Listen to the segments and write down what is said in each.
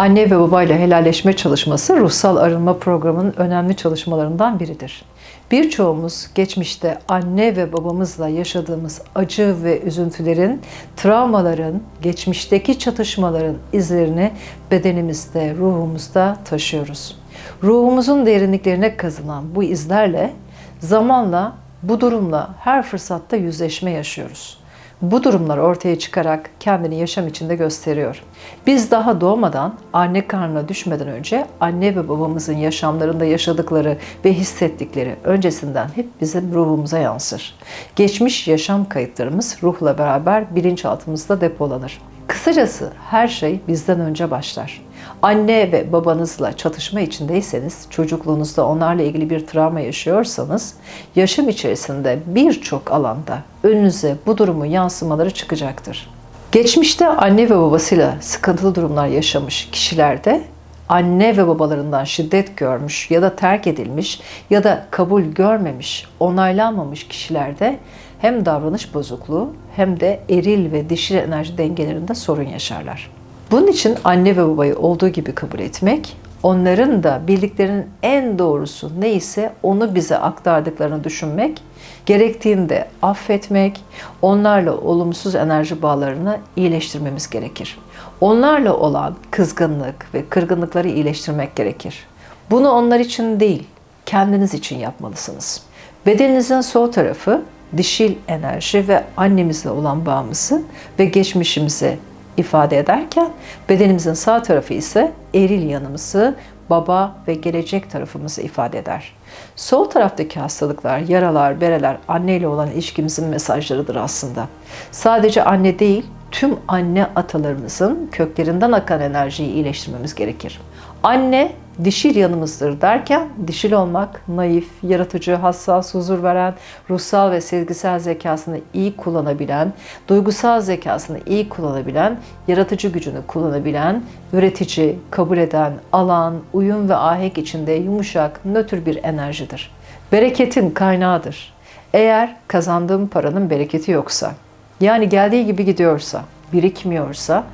Anne ve babayla helalleşme çalışması ruhsal arınma programının önemli çalışmalarından biridir. Birçoğumuz geçmişte anne ve babamızla yaşadığımız acı ve üzüntülerin, travmaların, geçmişteki çatışmaların izlerini bedenimizde, ruhumuzda taşıyoruz. Ruhumuzun derinliklerine kazınan bu izlerle zamanla bu durumla her fırsatta yüzleşme yaşıyoruz. Bu durumlar ortaya çıkarak kendini yaşam içinde gösteriyor. Biz daha doğmadan anne karnına düşmeden önce anne ve babamızın yaşamlarında yaşadıkları ve hissettikleri öncesinden hep bizim ruhumuza yansır. Geçmiş yaşam kayıtlarımız ruhla beraber bilinçaltımızda depolanır. Kısacası her şey bizden önce başlar. Anne ve babanızla çatışma içindeyseniz, çocukluğunuzda onlarla ilgili bir travma yaşıyorsanız, yaşam içerisinde birçok alanda önünüze bu durumun yansımaları çıkacaktır. Geçmişte anne ve babasıyla sıkıntılı durumlar yaşamış kişilerde anne ve babalarından şiddet görmüş ya da terk edilmiş ya da kabul görmemiş, onaylanmamış kişilerde hem davranış bozukluğu hem de eril ve dişil enerji dengelerinde sorun yaşarlar. Bunun için anne ve babayı olduğu gibi kabul etmek, onların da bildiklerinin en doğrusu neyse onu bize aktardıklarını düşünmek, gerektiğinde affetmek, onlarla olumsuz enerji bağlarını iyileştirmemiz gerekir. Onlarla olan kızgınlık ve kırgınlıkları iyileştirmek gerekir. Bunu onlar için değil, kendiniz için yapmalısınız. Bedeninizin sol tarafı dişil enerji ve annemizle olan bağımızı ve geçmişimizi ifade ederken bedenimizin sağ tarafı ise eril yanımızı, baba ve gelecek tarafımızı ifade eder. Sol taraftaki hastalıklar, yaralar, bereler anneyle olan ilişkimizin mesajlarıdır aslında. Sadece anne değil, tüm anne atalarımızın köklerinden akan enerjiyi iyileştirmemiz gerekir. Anne dişil yanımızdır derken dişil olmak naif, yaratıcı, hassas, huzur veren, ruhsal ve sezgisel zekasını iyi kullanabilen, duygusal zekasını iyi kullanabilen, yaratıcı gücünü kullanabilen, üretici, kabul eden, alan, uyum ve ahenk içinde yumuşak, nötr bir enerjidir. Bereketin kaynağıdır. Eğer kazandığım paranın bereketi yoksa, yani geldiği gibi gidiyorsa, birikmiyorsa,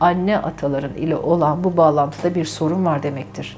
anne ataların ile olan bu bağlantıda bir sorun var demektir.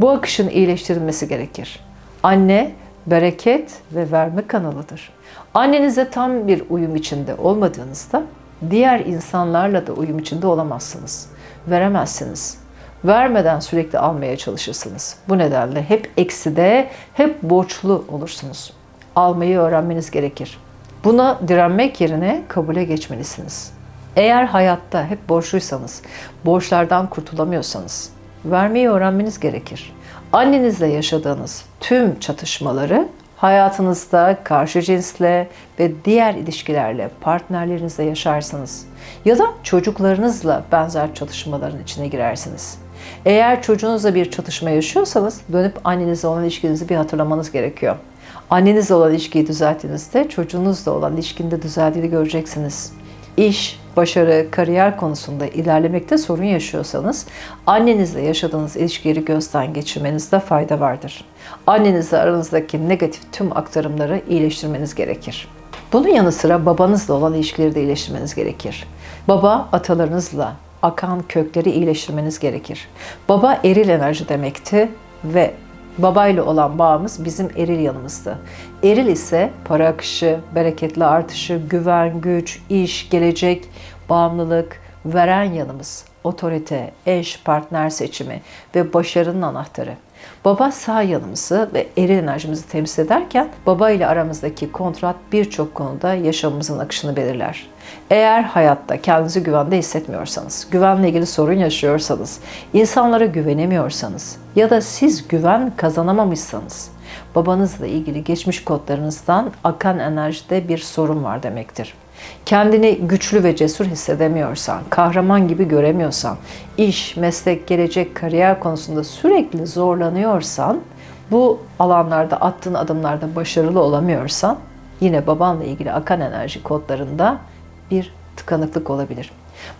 Bu akışın iyileştirilmesi gerekir. Anne bereket ve verme kanalıdır. Annenize tam bir uyum içinde olmadığınızda diğer insanlarla da uyum içinde olamazsınız. Veremezsiniz. Vermeden sürekli almaya çalışırsınız. Bu nedenle hep ekside, hep borçlu olursunuz. Almayı öğrenmeniz gerekir. Buna direnmek yerine kabule geçmelisiniz. Eğer hayatta hep borçluysanız, borçlardan kurtulamıyorsanız, vermeyi öğrenmeniz gerekir. Annenizle yaşadığınız tüm çatışmaları hayatınızda karşı cinsle ve diğer ilişkilerle, partnerlerinizle yaşarsınız. Ya da çocuklarınızla benzer çatışmaların içine girersiniz. Eğer çocuğunuzla bir çatışma yaşıyorsanız dönüp annenizle olan ilişkinizi bir hatırlamanız gerekiyor. Annenizle olan ilişkiyi düzelttiğinizde çocuğunuzla olan ilişkinde düzeldiğini göreceksiniz. İş, başarı, kariyer konusunda ilerlemekte sorun yaşıyorsanız annenizle yaşadığınız ilişkileri gözden geçirmenizde fayda vardır. Annenizle aranızdaki negatif tüm aktarımları iyileştirmeniz gerekir. Bunun yanı sıra babanızla olan ilişkileri de iyileştirmeniz gerekir. Baba atalarınızla akan kökleri iyileştirmeniz gerekir. Baba eril enerji demekti ve babayla olan bağımız bizim eril yanımızdı. Eril ise para akışı, bereketli artışı, güven, güç, iş, gelecek, bağımlılık, veren yanımız, otorite, eş, partner seçimi ve başarının anahtarı. Baba sağ yanımızı ve eril enerjimizi temsil ederken baba ile aramızdaki kontrat birçok konuda yaşamımızın akışını belirler. Eğer hayatta kendinizi güvende hissetmiyorsanız, güvenle ilgili sorun yaşıyorsanız, insanlara güvenemiyorsanız ya da siz güven kazanamamışsanız, babanızla ilgili geçmiş kodlarınızdan akan enerjide bir sorun var demektir. Kendini güçlü ve cesur hissedemiyorsan, kahraman gibi göremiyorsan, iş, meslek, gelecek, kariyer konusunda sürekli zorlanıyorsan, bu alanlarda attığın adımlarda başarılı olamıyorsan, yine babanla ilgili akan enerji kodlarında bir tıkanıklık olabilir.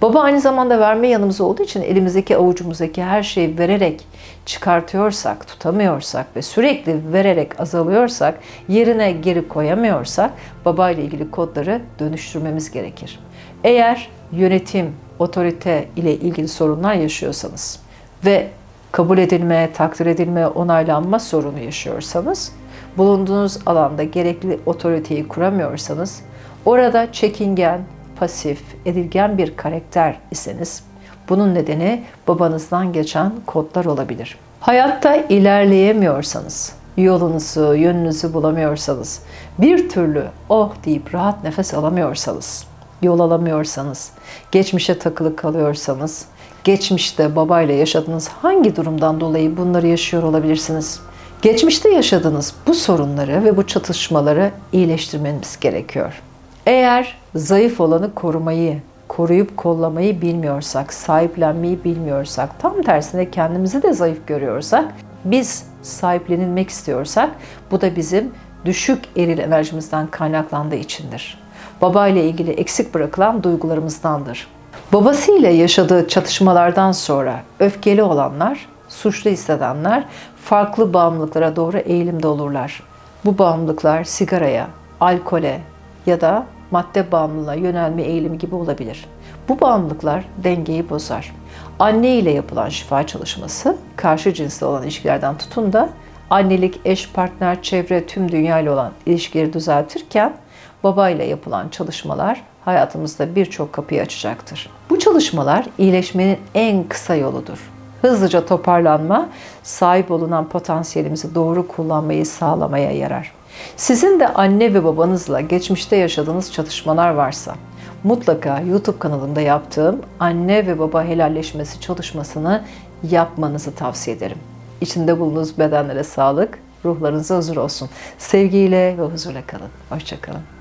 Baba aynı zamanda verme yanımız olduğu için elimizdeki avucumuzdaki her şeyi vererek çıkartıyorsak, tutamıyorsak ve sürekli vererek azalıyorsak, yerine geri koyamıyorsak baba ile ilgili kodları dönüştürmemiz gerekir. Eğer yönetim, otorite ile ilgili sorunlar yaşıyorsanız, ve kabul edilme, takdir edilme, onaylanma sorunu yaşıyorsanız, bulunduğunuz alanda gerekli otoriteyi kuramıyorsanız, orada çekingen, pasif, edilgen bir karakter iseniz, bunun nedeni babanızdan geçen kodlar olabilir. Hayatta ilerleyemiyorsanız, yolunuzu, yönünüzü bulamıyorsanız, bir türlü oh deyip rahat nefes alamıyorsanız, yol alamıyorsanız, geçmişe takılı kalıyorsanız, geçmişte babayla yaşadığınız hangi durumdan dolayı bunları yaşıyor olabilirsiniz? Geçmişte yaşadığınız bu sorunları ve bu çatışmaları iyileştirmeniz gerekiyor. Eğer zayıf olanı korumayı, koruyup kollamayı bilmiyorsak, sahiplenmeyi bilmiyorsak, tam tersine kendimizi de zayıf görüyorsak, biz sahiplenilmek istiyorsak, bu da bizim düşük eril enerjimizden kaynaklandığı içindir. Baba ile ilgili eksik bırakılan duygularımızdandır. Babasıyla yaşadığı çatışmalardan sonra öfkeli olanlar, suçlu hissedenler farklı bağımlılıklara doğru eğilimde olurlar. Bu bağımlılıklar sigaraya, alkole ya da madde bağımlılığa yönelme eğilimi gibi olabilir. Bu bağımlılıklar dengeyi bozar. Anne ile yapılan şifa çalışması karşı cinsle olan ilişkilerden tutun da annelik, eş, partner, çevre, tüm dünya ile olan ilişkileri düzeltirken baba ile yapılan çalışmalar hayatımızda birçok kapıyı açacaktır. Bu çalışmalar iyileşmenin en kısa yoludur. Hızlıca toparlanma, sahip olunan potansiyelimizi doğru kullanmayı sağlamaya yarar. Sizin de anne ve babanızla geçmişte yaşadığınız çatışmalar varsa mutlaka YouTube kanalımda yaptığım anne ve baba helalleşmesi çalışmasını yapmanızı tavsiye ederim. İçinde bulunduğunuz bedenlere sağlık, ruhlarınıza huzur olsun. Sevgiyle ve huzurla kalın. Hoşçakalın.